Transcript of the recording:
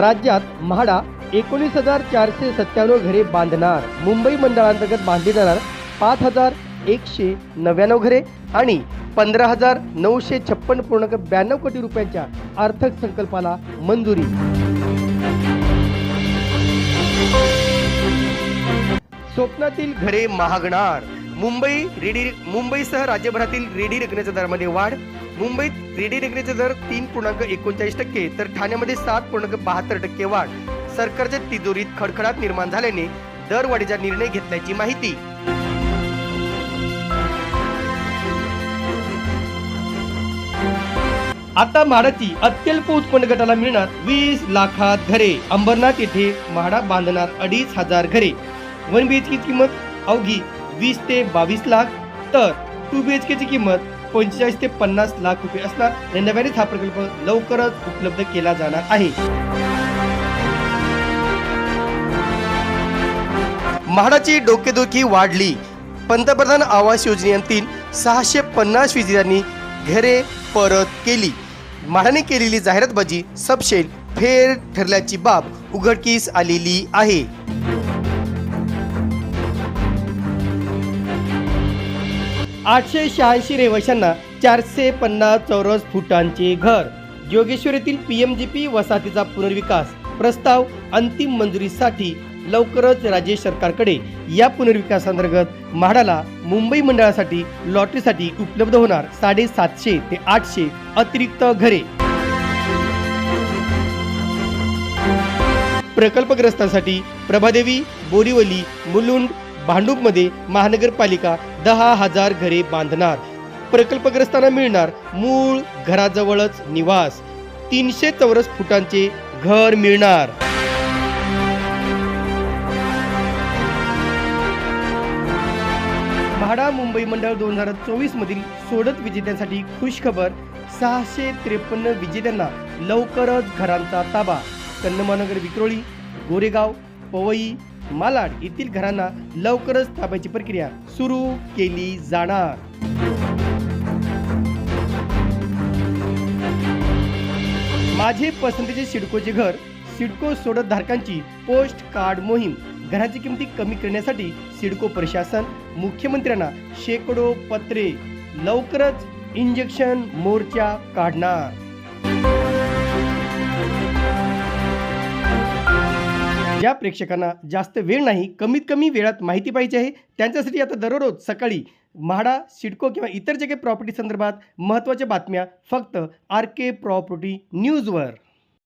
राज्यात म्हाडा एकोणीस हजार चारशे सत्त्याण्णव घरे बांधणार. मुंबई मंडळांतर्गत बांधली जाणार पाच हजार एकशे नव्याण्णव घरे आणि पंधरा हजार नऊशे छप्पन पूर्णांक ब्याण्णव कोटी रुपयांच्या अर्थसंकल्पाला मंजुरी. स्वप्नातील घरे महागणार. मुंबई रेडी मुंबईसह राज्यभरातील रेडी रेकण्याच्या दरामध्ये वाढ मुंबईत रेडी रेकण्याचा दर तीन पूर्णांक एकोणचाळीस टक्के तर ठाण्यामध्ये सात पूर्णांक बहात्तर टक्के वाढ. सरकारच्या तिजोरीत खडखडाट निर्माण झाल्याने दरवाढीचा निर्णय घेतल्याची माहिती. आता म्हाडाची अत्यल्प उत्पन्न गटाला मिळणार वीस लाखात घरे. अंबरनाथ येथे म्हाडा बांधणार अडीच हजार घरे. वन बी एच केची किंमत अवघी वीस ते बावीस लाख तर टू बी एच केची किंमत पंचेचाळीस ते पन्नास लाख रुपये असणार. आणि नव्यानेच हा प्रकल्प लवकरच उपलब्ध केला जाणार आहे. म्हाडाची डोकेदुखी वाढली. पंतप्रधान आवास योजनेतील सहाशे पन्नास विजेत्यांनी घरे परत केली. म्हाडाने केलेली जाहिरातबाजी सबशेल फेर ठरल्याची बाब उघडकीस आलेली आहे. आठशे शहाऐंशी रहिवाशांना चारशे पन्नास चौरस फुटांचे घर. योगेश्वर येथील पीएमजीपी वसाहतीचा पुनर्विकास प्रस्ताव अंतिम मंजुरीसाठी लवकरच राज्य सरकारकडे. या पुनर्विकासांतर्गत म्हाडाला मुंबई मंडळासाठी लॉटरीसाठी उपलब्ध होणार साडेसातशे ते आठशे अतिरिक्त घरे. प्रकल्पग्रस्तांसाठी प्रभादेवी बोरीवली मुलुंड भांडूपमध्ये महानगरपालिका दहा हजार घरे बांधणार. प्रकल्पग्रस्तांना मिळणार मूळ घराजवळच निवास. तीनशे चौरस फुटांचे घर मिळणार. म्हाडा मुंबई मंडळ दोन हजार चोवीस मधील सोडत विजेत्यांसाठी खुश खबर सहाशे त्रेपन्न विजेत्यांना लवकरच घरांचा ताबा. कन्नमानगर विक्रोळी गोरेगाव पवई मालाड येथील घरांना लवकरच ताब्याची प्रक्रिया सुरू केली जाणार. माझे पसंतीचे सिडकोचे घर सिडको सोडत धारकांची पोस्ट कार्ड मोहीम घराची किमती कमी करण्यासाठी सिडको प्रशासन मुख्यमंत्र्यांना शेकडो पत्रे. लवकरच इंजेक्शन मोर्चा काढणार. ज्या प्रेक्षकांना जास्त वेळ नाही कमीत कमी वेळात माहिती पाहिजे आहे त्यांच्यासाठी आता दररोज सकाळी म्हाडा सिडको किंवा इतर जे काही प्रॉपर्टी संदर्भात महत्त्वाच्या बातम्या फक्त आर के प्रॉपर्टी न्यूजवर